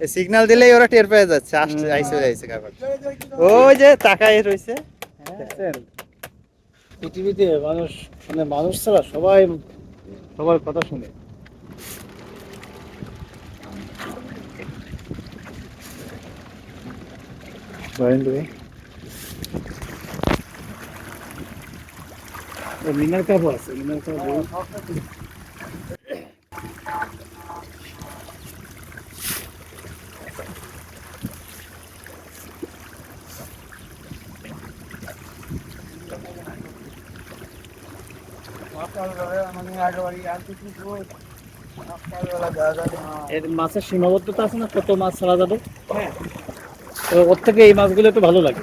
Signal দিলেই ওরা টের পেয়ে যাচ্ছে আসছে আইসে যাইছে খাবার ওই যে তাকায় রইছে। দেখছেন? পৃথিবীতে মানুষ মানে মানুষ ছাড়া সবাই সবার কথা শুনে। মিনার কাপড় আছে মিনার কাপড় মাছের সীমাবদ্ধতা আছে না? কত মাছ ছাড়া যাবে? তো ওর থেকে এই মাছগুলো একটু ভালো লাগে।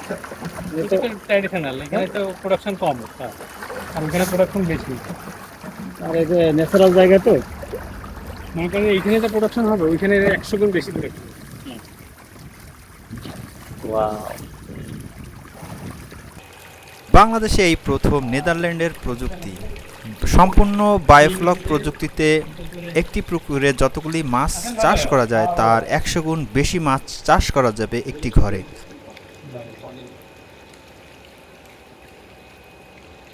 ট্র্যাডিশনাল এখানে তো প্রোডাকশন কম হ্যাঁ। আর ওখানে প্রোডাকশন বেশি। আর এই যে ন্যাচারাল জায়গা তো? মনে করেন এইখানে তো প্রোডাকশন হবে ওইখানে একশো গুণ বেশি প্রোডাকশন বাংলাদেশে এই প্রথম নেদারল্যান্ডের প্রযুক্তি। সম্পূর্ণ বায়োফ্লক প্রযুক্তিতে একটি পুকুরে যতগুলি মাছ চাষ করা যায় তার একশো গুণ বেশি মাছ চাষ করা যাবে একটি ঘরে।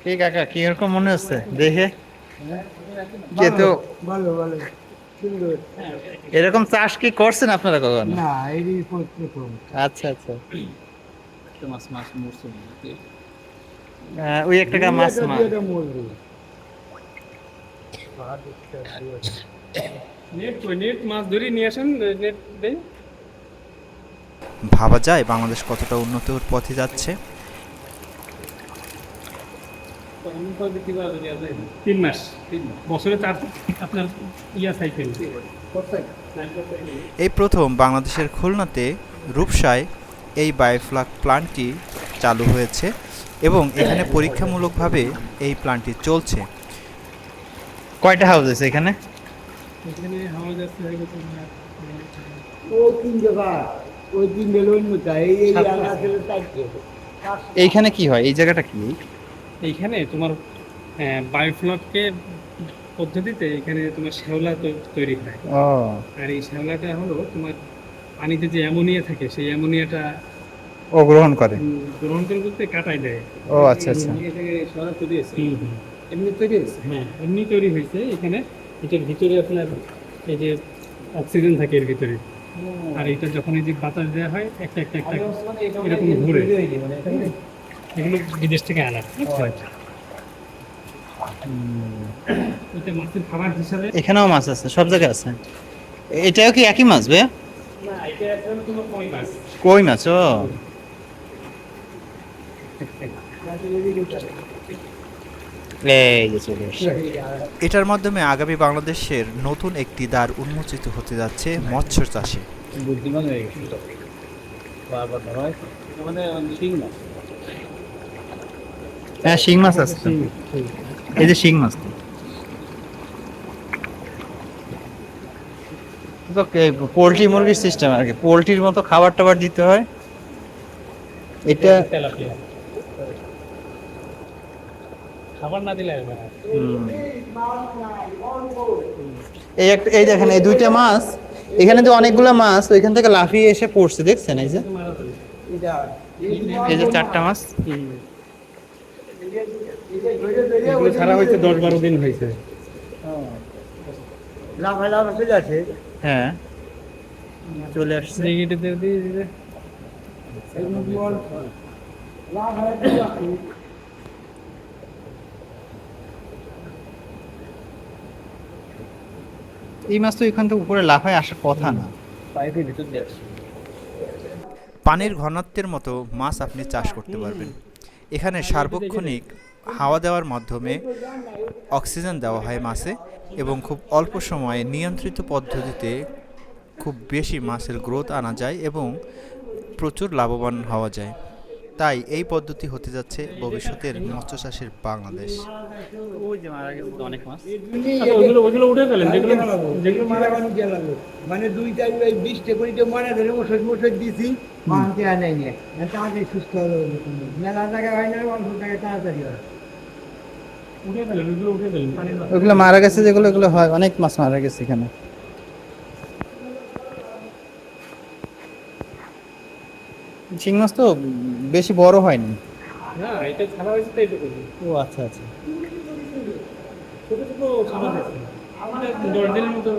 কি কাকা কি এরকম মনে হচ্ছে? দেখে? তো? ভালো ভালো। এরকম চাষ কি করছেন আপনারা কখনো? না এই প্রথম। আচ্ছা আচ্ছা। মাছ মাছ মরছে। ওই একটা মাছ মাছ নেট নেট মাছ ধরে নিয়ে আসেন নেট ভাবা যায় বাংলাদেশ কতটা উন্নতির পথে যাচ্ছে। তিন মাস বছরে চার আপনার ইয়া সাইকেল। এই প্রথম বাংলাদেশের খুলনাতে রূপসায় এই বায়োফ্লাক প্ল্যান্টটি চালু হয়েছে এবং এখানে পরীক্ষামূলকভাবে এই প্ল্যান্টটি চলছে। কয়টা হাউস আছে এখানে? এখানে হাওয়া যাচ্ছে ও তিন জায়গা ওই তিন বেলুন মতো এই এই জায়গা এইখানে কি হয়? এই জায়গাটা কি? এইখানে তোমার বায়োফ্লককে পদ্ধতিতে এখানে তোমার শ্যাওলা তৈরি হয়। আর এই শ্যাওলাটা হলো তোমার পানিতে যে অ্যামোনিয়া থাকে সেই অ্যামোনিয়াটা ও গ্রহণ করে। গ্রহণ করে বলতে কাটাই দেয়। ও আচ্ছা আচ্ছা। সরা তৈরি আছে হুম হুম। এমনি তৈরি আছে হ্যাঁ এমনি তৈরি হয়েছে। এখানে এটার ভিতরে আপনার এই যে অক্সিজেন থাকে এর ভিতরে। আর এটা যখন এই যে বাতাস দেওয়া হয় একটা একটা একটা এরকম ঘুরে। এগুলো বিদেশ থেকে আনা। এটা মাছের খাবার হিসাবে। এখানেও মাছ আছে সব জায়গায় আছে। এটাও কি একই মাছ বে? না এটা আসলে তোমার কই মাছ। ও। এটার মাধ্যমে আগামী বাংলাদেশের নতুন একটি দ্বার উন্মোচিত হতে যাচ্ছে মৎস্য চাষে। হয়ে মানে শিং হ্যাঁ শিং মাছ আছে এই যে শিং মাছ পোলট্রি মুরগির সিস্টেম আর কি। পোলট্রির মতো খাবার টাবার দিতে হয়। এটা খাবার না দিলে এই একটা এই দেখেন এই দুইটা মাছ এখানে যে অনেকগুলো মাছ ওইখান থেকে লাফিয়ে এসে পড়ছে দেখছেন? এই যে। এই যে চারটা মাছ। এগুলো ছাড়া হয়েছে দশ বারো দিন হয়েছে। হ্যাঁ। চলে আসছে। দিয়ে এই মাছ তো এখান থেকে উপরে লাফায় আসার কথা না। পাইপের ভিতর দিয়ে পানির ঘনত্বের মতো মাছ আপনি চাষ করতে পারবেন। এখানে সার্বক্ষণিক হাওয়া দেওয়ার মাধ্যমে অক্সিজেন দেওয়া হয় মাছে এবং খুব অল্প সময়ে নিয়ন্ত্রিত পদ্ধতিতে খুব বেশি মাছের গ্রোথ আনা যায় এবং প্রচুর লাভবান হওয়া যায়। তাই এই পদ্ধতি হতে যাচ্ছে ভবিষ্যতের মৎস্য চাষের বাংলাদেশ মারা গেছে অনেক মাছ। আচ্ছা, মানে দুইটা বিশটা মারা ধরে ওষুধ মোষুধ দিছি মানতে আর নাই তাড়াতাড়ি সুস্থ হলো মেলা জায়গা হয় না অল্প জায়গায় তাড়াতাড়ি হয়। ওগুলো মারা গেছে যেগুলো ওগুলো হয় অনেক মাছ মারা গেছে এখানে। শিং মাছ তো বেশি বড় হয়নি। না এটা ছাড়া হয়েছে তো এইটুকু ও আচ্ছা আচ্ছা। ছোট ছোট ছাড়া হয়েছে। দশ দিনের মতো।